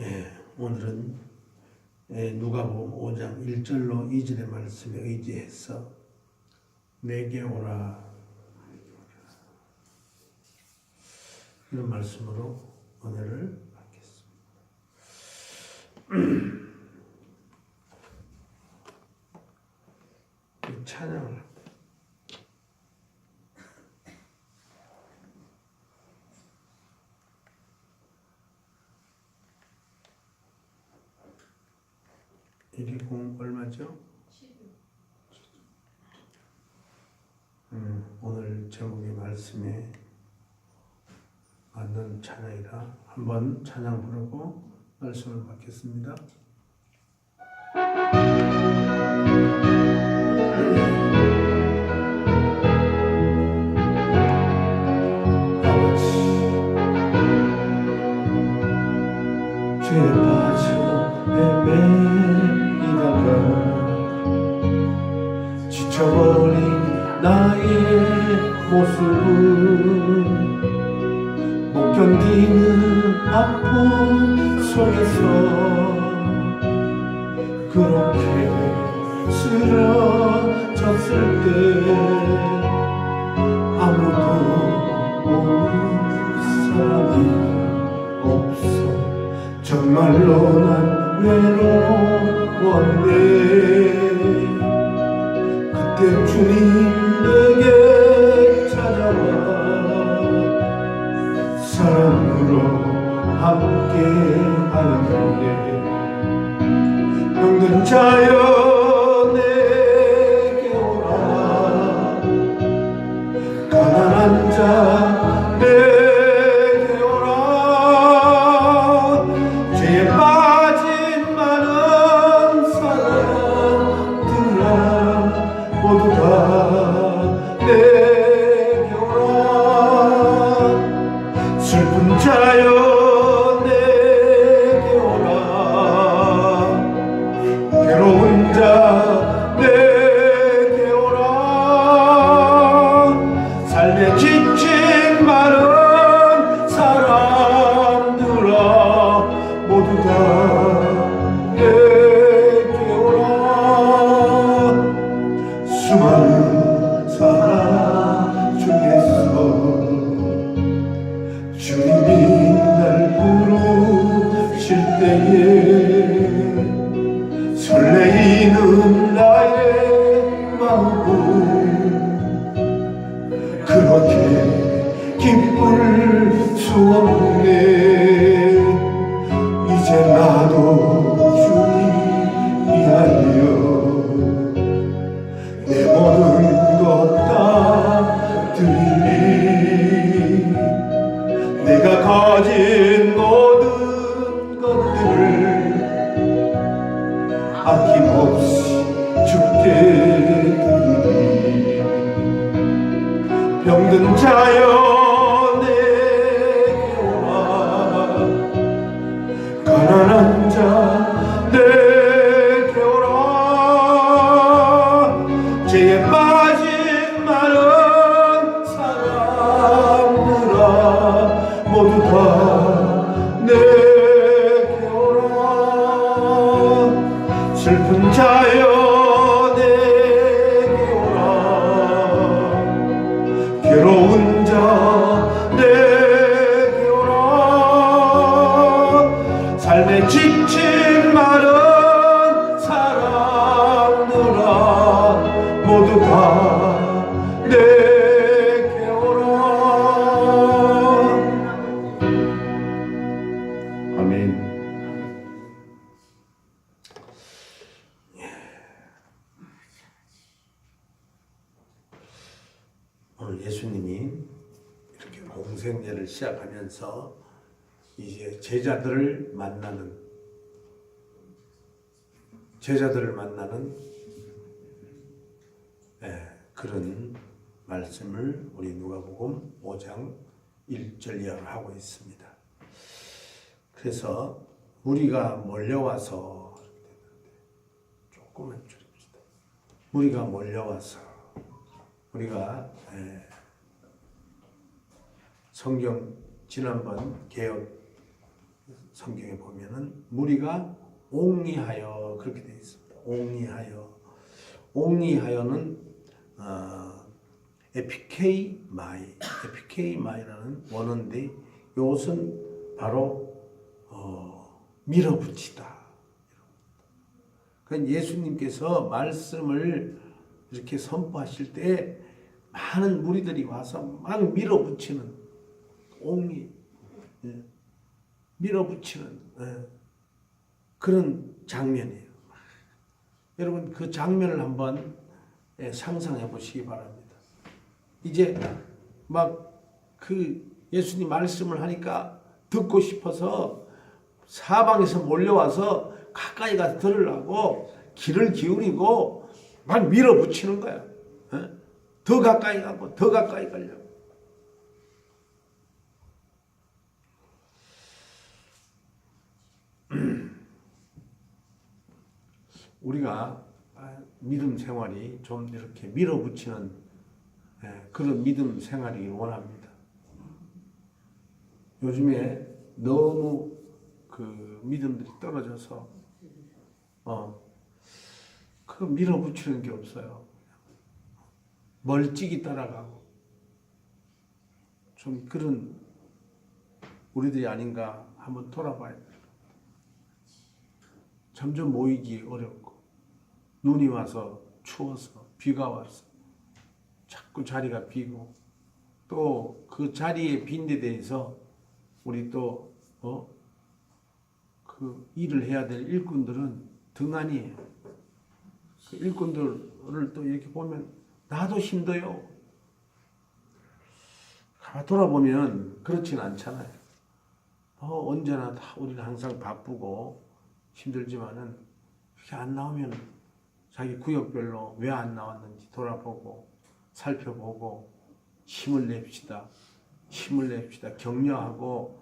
예, 오늘은 예, 누가복음 5장 1절로 2절의 말씀에 의지해서 내게 오라 이런 말씀으로 은혜를 받겠습니다. 이 찬양을 합니다. 일이 공 얼마죠? 음, 오늘 제목의 말씀에 맞는 찬양이라 한번 찬양 부르고 말씀을 받겠습니다. 지쳐버린 나의 모습은 속에서 그렇게 쓰러졌을 때 아무도 모르는 사람이 없어. 정말로 난 외로웠네. 그때 주님 하는데. 병든 자여 나도 슬픈 자여 제 제자들을 만나는 제자들을 만나는 예, 그런 말씀을 우리 누가복음 5장 1절 이하를 하고 있습니다. 그래서 우리가 몰려와서 조금만 줄입시다. 우리가 몰려와서 우리가 예, 성경 지난번 개혁 성경에 보면은 무리가 옹리하여 그렇게 되어 있습니다. 옹리하여 옹리하여는 어, 에피케이 마이 에피케이 마이라는 원어인데 이것은 바로 어, 밀어붙이다. 그러니까 예수님께서 말씀을 이렇게 선포하실 때 많은 무리들이 와서 막 밀어붙이는 옹리 예, 밀어붙이는 예, 그런 장면이에요. 여러분 그 장면을 한번 예, 상상해 보시기 바랍니다. 이제 막 그 예수님 말씀을 하니까 듣고 싶어서 사방에서 몰려와서 가까이 가서 들으려고 귀를 기울이고 막 밀어붙이는 거야. 예? 더 가까이 가고 더 가까이 가려고. 우리가 아, 믿음 생활이 좀 이렇게 밀어붙이는 예, 그런 믿음 생활이길 원합니다. 요즘에 너무 그 믿음들이 떨어져서 어, 그 밀어붙이는 게 없어요. 멀찍이 따라가고 좀 그런 우리들이 아닌가 한번 돌아봐야 돼요. 점점 모이기 어렵고 눈이 와서 추워서 비가 와서 자꾸 자리가 비고 또 그 자리에 빈 데 대해서 우리 또 어? 그 일을 해야 될 일꾼들은 등한이에요. 그 일꾼들을 또 이렇게 보면 나도 힘들어요. 돌아보면 그렇진 않잖아요. 어, 언제나 다 우리는 항상 바쁘고 힘들지만은 그렇게 안 나오면 자기 구역별로 왜 안 나왔는지 돌아보고 살펴보고 힘을 냅시다. 힘을 냅시다. 격려하고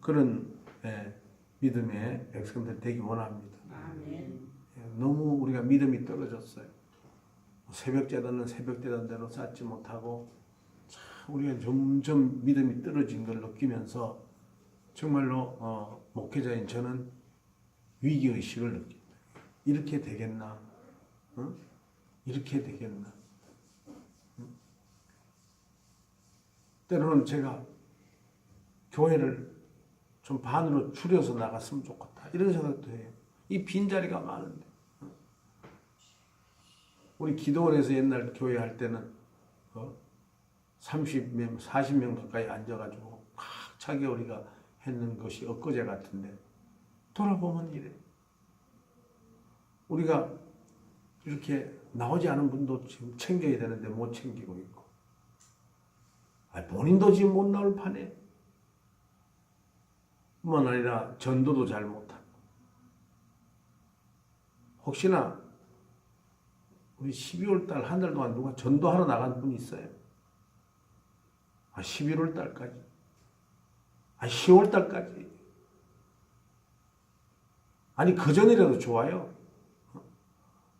그런 예, 믿음의 백성들 되기 원합니다. 예, 너무 우리가 믿음이 떨어졌어요. 새벽 재단은 새벽 재단대로 쌓지 못하고 참 우리가 점점 믿음이 떨어진 걸 느끼면서 정말로 어, 목회자인 저는 위기 의식을 느낍니다. 이렇게 되겠나? 어? 이렇게 되겠나? 응? 때로는 제가 교회를 좀 반으로 줄여서 나갔으면 좋겠다 이런 생각도 해요. 이 빈자리가 많은데. 우리 기도원에서 옛날 교회 할 때는 어? 30명, 40명 가까이 앉아가지고 꽉 차게 우리가 했는 것이 엊그제 같은데 돌아보면 이래. 우리가 이렇게 나오지 않은 분도 지금 챙겨야 되는데 못 챙기고 있고. 아, 본인도 지금 못 나올 판에. 뿐만 아니라 전도도 잘 못하고. 혹시나 우리 12월 달 한 달 동안 누가 전도하러 나간 분이 있어요? 아, 11월 달까지. 아, 10월 달까지. 아니, 그 전이라도 좋아요.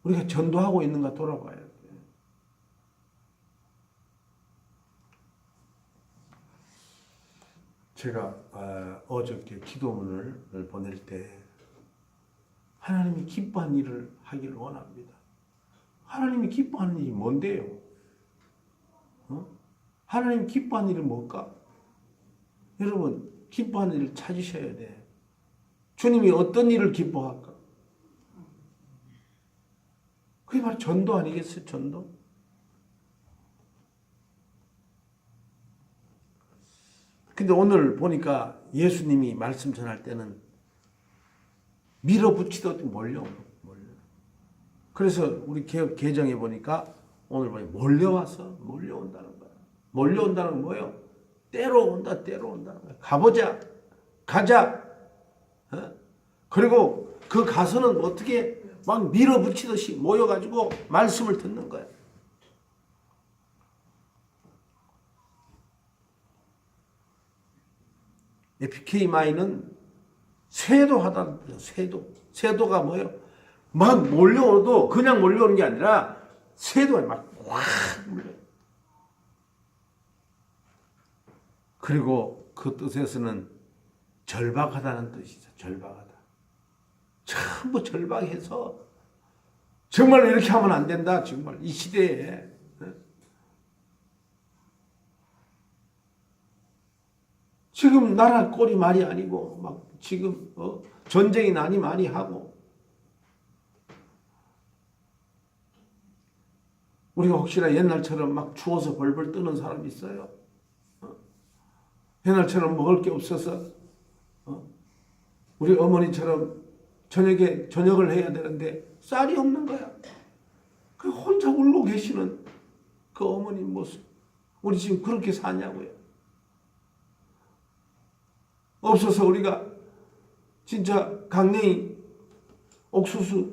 우리가 전도하고 있는가 돌아봐야 돼. 제가 어, 어저께 기도문을 보낼 때 하나님이 기뻐한 일을 하기를 원합니다. 하나님이 기뻐하는 일이 뭔데요? 어? 하나님 기뻐하는 일은 뭘까? 여러분 기뻐하는 일을 찾으셔야 돼. 주님이 어떤 일을 기뻐할까? 그게 바로 전도 아니겠어요? 전도? 근데 오늘 보니까 예수님이 말씀 전할 때는 밀어붙이듯 몰려 몰려. 그래서 우리 개혁 개정해 보니까 오늘 보니 몰려와서 몰려온다는 거야. 몰려온다는 건 뭐예요? 때로 온다, 때로 거야. 가보자, 가자. 어? 그리고 그 가서는 어떻게 막 밀어붙이듯이 모여가지고 말씀을 듣는 거야. 에피케이 마이는 쇄도하다는 거죠. 쇄도. 쇄도가 뭐예요? 막 몰려오도 그냥 몰려오는 게 아니라 쇄도에 막 확 몰려. 그리고 그 뜻에서는 절박하다는 뜻이죠. 절박하다. 전부 절박해서 정말 이렇게 하면 안 된다. 정말 이 시대에 지금 나라 꼴이 말이 아니고 막 지금 어? 전쟁이 나니 많이 하고 우리가 혹시나 옛날처럼 막 추워서 벌벌 뜨는 사람이 있어요? 어? 옛날처럼 먹을 게 없어서 어? 우리 어머니처럼 저녁에 저녁을 해야 되는데 쌀이 없는 거야. 그 혼자 울고 계시는 그 어머니 모습. 우리 지금 그렇게 사냐고요. 없어서 우리가 진짜 강냉이 옥수수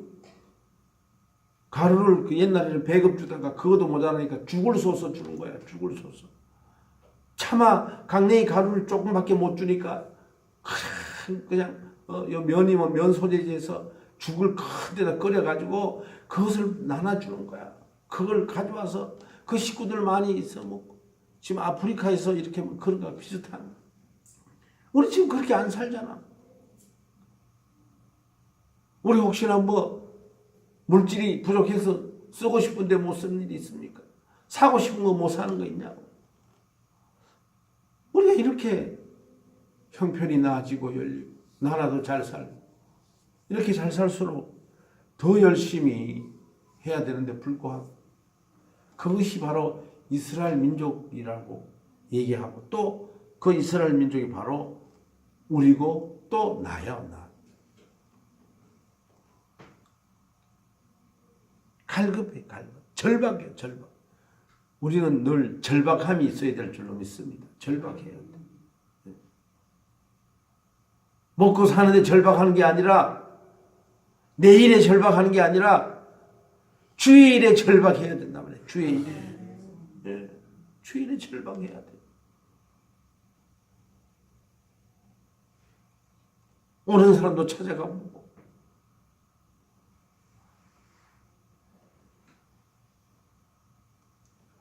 가루를 그 옛날에는 배급 주다가 그것도 모자라니까 죽을 쏘서 주는 거야. 죽을 쏘서. 차마 강냉이 가루를 조금밖에 못 주니까 그냥 어, 요 면이면 면 소재지에서 죽을 큰 데다 끓여가지고 그것을 나눠주는 거야. 그걸 가져와서 그 식구들 많이 있어 먹고 지금 아프리카에서 이렇게 뭐 그런 거 비슷한. 우리 지금 그렇게 안 살잖아. 우리 혹시나 뭐 물질이 부족해서 쓰고 싶은데 못 쓰는 일이 있습니까? 사고 싶은 거 못 사는 거 있냐고. 우리가 이렇게 형편이 나아지고 열리고 나라도 잘 살고 이렇게 잘 살수록 더 열심히 해야 되는데 불구하고 그것이 바로 이스라엘 민족이라고 얘기하고 또 그 이스라엘 민족이 바로 우리고 또 나야 나. 갈급해 갈급. 절박해 절박. 우리는 늘 절박함이 있어야 될 줄로 믿습니다. 절박해야 돼. 먹고 사는데 절박하는 게 아니라 내일에 절박하는 게 아니라 주의 일에 절박해야 된다 말이에요. 주의 일에. 예. 주의 일에 절박해야 돼. 오는 사람도 찾아가 보고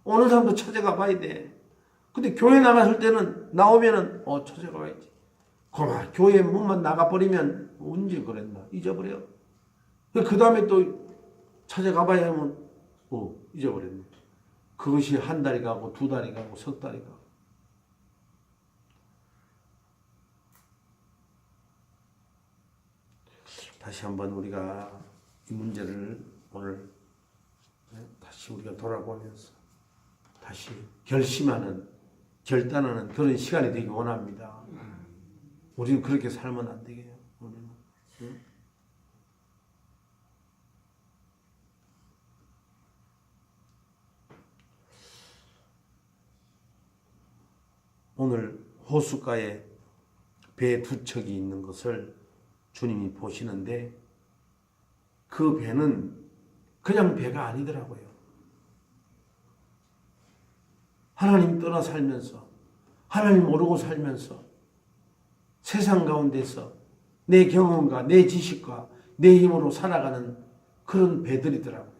오는 사람도 찾아가 봐야 돼. 근데 교회 나갔을 때는 나오면은 어 찾아가 봐야지. 고마 교회 문만 나가 버리면 언제 그랬나 잊어버려. 그 다음에 또 찾아가 봐야 하면 어 잊어버렸네. 그것이 한 달이 가고 두 달이 가고 석 달이 가고. 다시 한번 우리가 이 문제를 오늘 다시 우리가 돌아보면서 다시 결심하는 결단하는 그런 시간이 되기 원합니다. 우리는 그렇게 살면 안 되게요. 우리는. 응? 오늘 호숫가에 배 두 척이 있는 것을 주님이 보시는데 그 배는 그냥 배가 아니더라고요. 하나님 떠나 살면서 하나님 모르고 살면서 세상 가운데서 내 경험과 내 지식과 내 힘으로 살아가는 그런 배들이더라고요.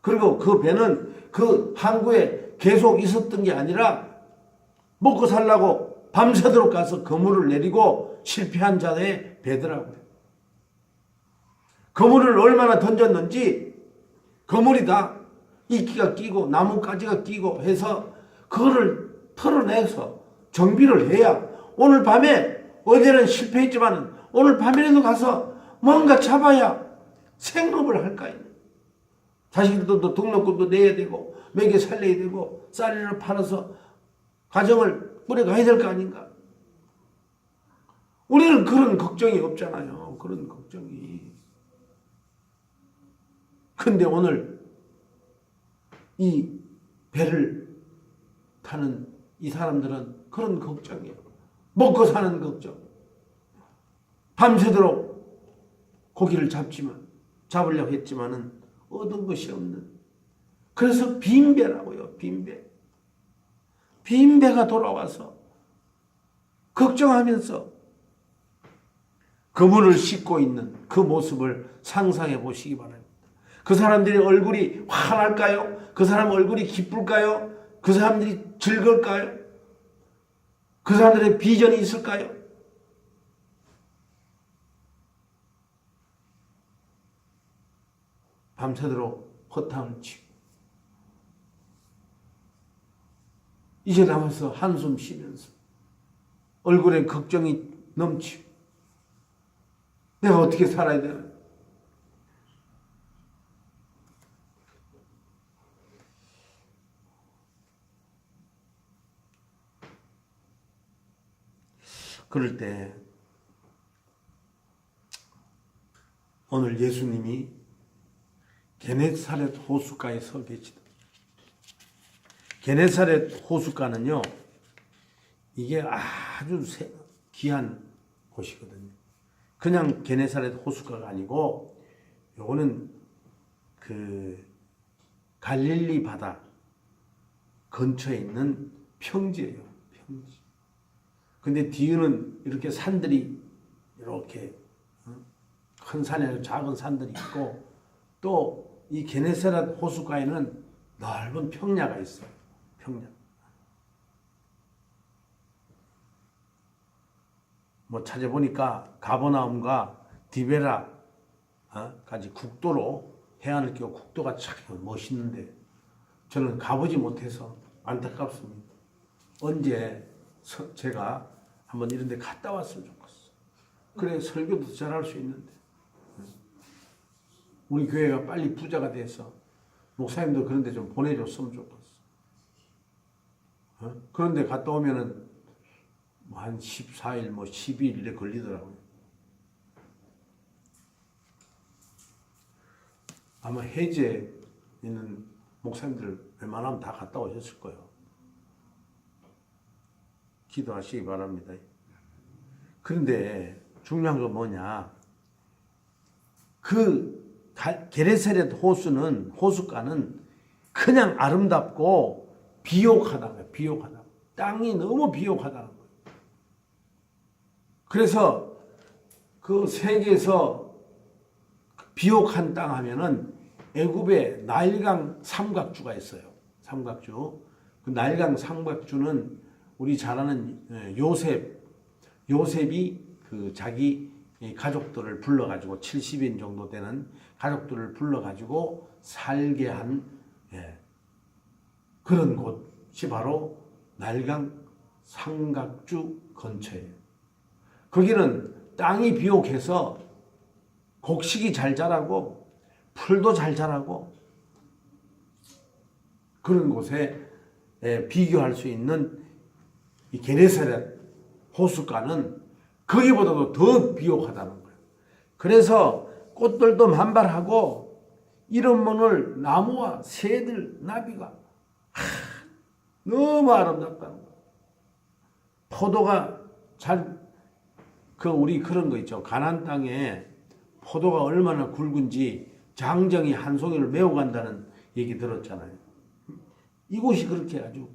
그리고 그 배는 그 항구에 계속 있었던 게 아니라 먹고 살라고 밤새도록 가서 그물을 내리고 실패한 자의 배더라고요. 그물을 얼마나 던졌는지 그물이 다 이끼가 끼고 나뭇가지가 끼고 해서 그거를 털어내서 정비를 해야 오늘 밤에 어제는 실패했지만 오늘 밤에라도 가서 뭔가 잡아야 생업을 할거 아니에요. 자식들도 등록금도 내야 되고 먹여 살려야 되고 쌀이를 팔아서 가정을 꾸려가야 될 거 아닌가. 우리는 그런 걱정이 없잖아요. 그런 걱정이. 근데 오늘 이 배를 타는 이 사람들은 그런 걱정이에요. 먹고 사는 걱정. 밤새도록 고기를 잡지만, 잡으려고 했지만은 얻은 것이 없는. 그래서 빈배라고요, 빈배. 빈배가 돌아와서 걱정하면서 그물을 씻고 있는 그 모습을 상상해 보시기 바랍니다. 그 사람들의 얼굴이 환할까요? 그 사람 얼굴이 기쁠까요? 그 사람들이 즐거울까요? 그 사람들의 비전이 있을까요? 밤새도록 허탕 치고. 이제 남아서 한숨 쉬면서 얼굴에 걱정이 넘치고. 내가 어떻게 살아야 되나? 그럴 때 오늘 예수님이 게네사렛 호숫가에 서 계시다. 게네사렛 호숫가는요, 이게 아주 세- 귀한 곳이거든요. 그냥 게네사렛 호숫가가 아니고, 요거는 그 갈릴리 바다 근처에 있는 평지예요. 평지. 근데 뒤에는 이렇게 산들이 이렇게 어? 큰 산에 작은 산들이 있고 또 이 게네사렛 호숫가에는 넓은 평야가 있어요. 평야. 뭐 찾아보니까 가버나움과 디베라 어? 까지 국도로 해안을 끼고 국도가 참 멋있는데 저는 가보지 못해서 안타깝습니다. 언제 서- 제가 한번 이런 데 갔다 왔으면 좋겠어. 그래 설교도 잘할 수 있는데. 우리 교회가 빨리 부자가 돼서 목사님도 그런 데 좀 보내줬으면 좋겠어. 어? 그런데 갔다 오면은 뭐 한 14일, 뭐 12일 이래 걸리더라고요. 아마 해제 있는 목사님들 웬만하면 다 갔다 오셨을 거예요. 기도하시기 바랍니다. 그런데 중요한 건 뭐냐? 그 가- 게레세렛 호수는 호수가는 그냥 아름답고 비옥하다는 거예요. 비옥하다. 땅이 너무 비옥하다는 거예요. 그래서 그 세계에서 비옥한 땅 하면은 애굽에 나일강 삼각주가 있어요. 삼각주. 그 나일강 삼각주는 우리 잘 아는 예, 요셉, 요셉이 그 자기 이 가족들을 불러가지고 70인 정도 되는 가족들을 불러가지고 살게 한 예, 그런 곳이 바로 나일강 삼각주 근처예요. 거기는 땅이 비옥해서 곡식이 잘 자라고 풀도 잘 자라고 그런 곳에 예, 비교할 수 있는 이 게네사렛 호숫가는 거기보다도 더 비옥하다는 거예요. 그래서 꽃들도 만발하고 이런 문을 나무와 새들, 나비가 하, 너무 아름답다는 거예요. 포도가 잘, 그 우리 그런 거 있죠. 가난 땅에 포도가 얼마나 굵은지 장정이 한 송이를 메고 간다는 얘기 들었잖아요. 이곳이 그렇게 아주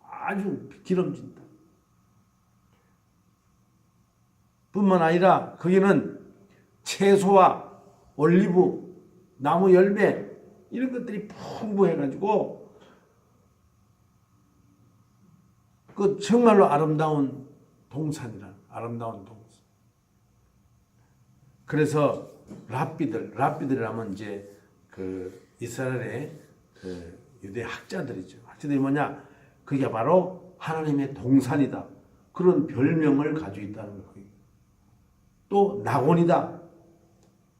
아주 기름진다. 뿐만 아니라 거기는 채소와 올리브, 나무 열매 이런 것들이 풍부해가지고 그 정말로 아름다운 동산이라 아름다운 동산. 그래서 랍비들, 랍비들이라면 이제 그 이스라엘의 그 유대 학자들이죠. 학자들이 뭐냐? 그게 바로 하나님의 동산이다. 그런 별명을 가지고 있다는 거예요. 또 낙원이다.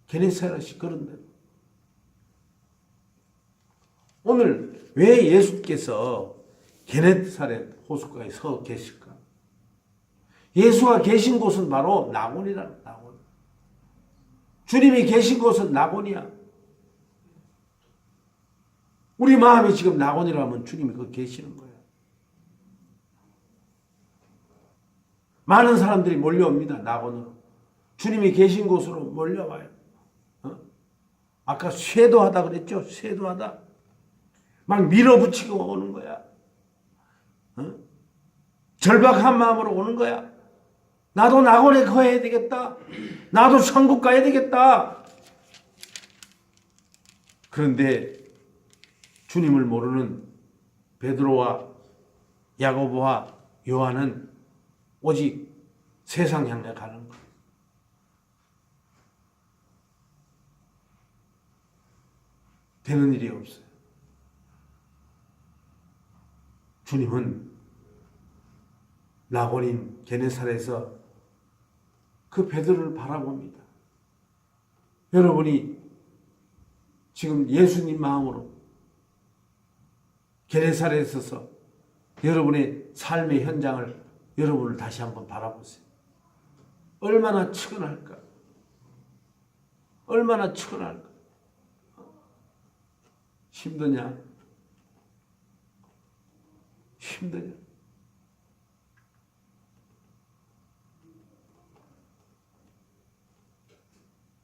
게네사렛이 그런데 오늘 왜 예수께서 게네사렛 호숫가에 서 계실까? 예수가 계신 곳은 바로 낙원이라 낙원. 주님이 계신 곳은 낙원이야. 우리 마음이 지금 낙원이라면 주님이 그 계시는 거야. 많은 사람들이 몰려옵니다. 낙원으로. 주님이 계신 곳으로 몰려와요. 어? 아까 쇄도하다 그랬죠? 쇄도하다. 막 밀어붙이고 오는 거야. 어? 절박한 마음으로 오는 거야. 나도 낙원에 거해야 되겠다. 나도 천국 가야 되겠다. 그런데 주님을 모르는 베드로와 야고보와 요한은 오직 세상 향해 가는 거예 되는 일이 없어요. 주님은 나곤인 게네살에서 그 베드로를 바라봅니다. 여러분이 지금 예수님 마음으로 게네살에 있어서 여러분의 삶의 현장을 여러분을 다시 한번 바라보세요. 얼마나 측은할까? 얼마나 측은할까? 힘드냐? 힘드냐?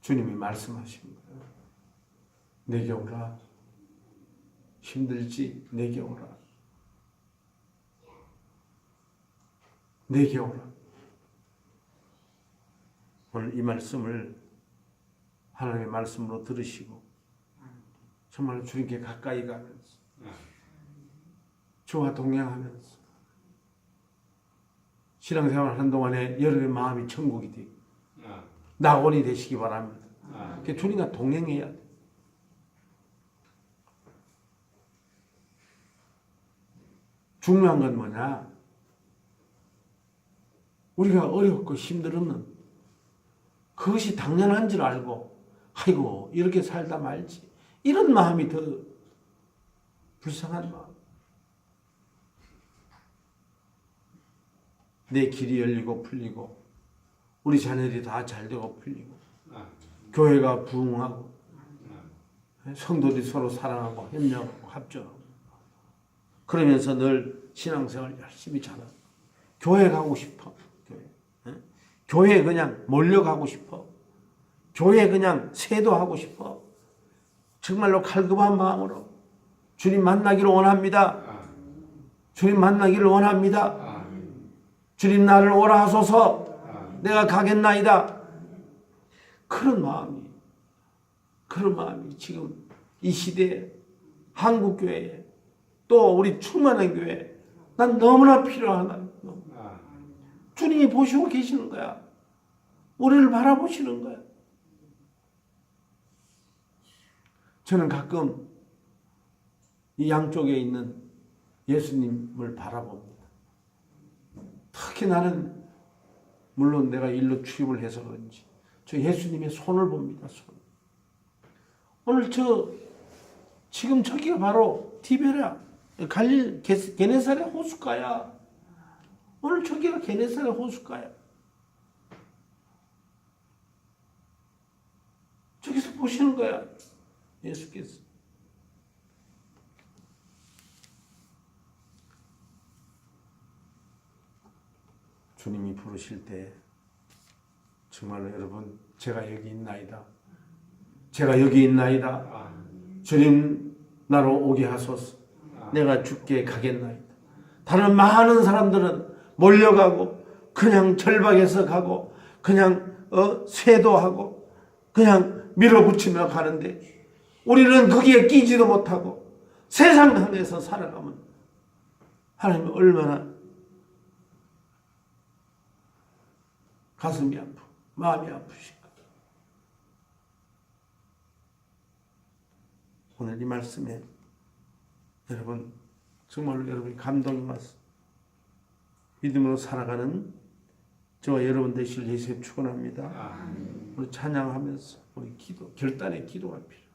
주님이 말씀하신 거예요. 내게 오라. 힘들지? 내게 오라. 내게 오라. 오늘 이 말씀을 하나님의 말씀으로 들으시고 정말 주님께 가까이 가면서 주와 동행하면서 신앙생활 한동안에 여러분의 마음이 천국이 되고 낙원이 되시기 바랍니다. 그 주님과 동행해야 돼. 중요한 건 뭐냐? 우리가 어렵고 힘들으면 그것이 당연한 줄 알고 아이고 이렇게 살다 말지 이런 마음이 더 불쌍한 마음. 내 길이 열리고 풀리고 우리 자녀들이 다 잘되고 풀리고 교회가 부흥하고 성도들이 서로 사랑하고 협력하고 합조하고. 그러면서 늘 신앙생활 열심히 잘하고 교회 가고 싶어 교회. 예? 교회 그냥 몰려가고 싶어 교회 그냥 세도하고 싶어 정말로 갈급한 마음으로 주님 만나기를 원합니다 주님 만나기를 원합니다 주님 나를 오라 하소서 내가 가겠나이다 그런 마음이 그런 마음이 지금 이 시대에 한국 교회에 또 우리 충만한 교회 난 너무나 필요하다. 주님이 보시고 계시는 거야. 우리를 바라보시는 거야. 저는 가끔 이 양쪽에 있는 예수님을 바라봅니다. 특히 나는 물론 내가 일로 출입을 해서 그런지 저 예수님의 손을 봅니다. 손. 오늘 저 지금 저기가 바로 디베라 갈릴 게- 게네사렛 호숫가야. 오늘 저기가 게네사렛 호숫가야. 저기서 보시는 거야. 예수께서. 주님이 부르실 때 정말로 여러분 제가 여기 있나이다. 제가 여기 있나이다. 주님 나로 오게 하소서. 내가 죽게 가겠나이다. 다른 많은 사람들은 몰려가고 그냥 절박해서 가고 그냥 어, 쇄도하고 그냥 밀어붙이며 가는데 우리는 거기에 끼지도 못하고 세상 안에서 살아가면 하나님 얼마나 가슴이 아프고 마음이 아프실까. 오늘 이 말씀에 여러분 정말로 여러분이 감동이 왔어. 믿음으로 살아가는 저와 여러분 되실 예수님 축원합니다. 우리 찬양하면서 우리 기도 결단의 기도가 필요.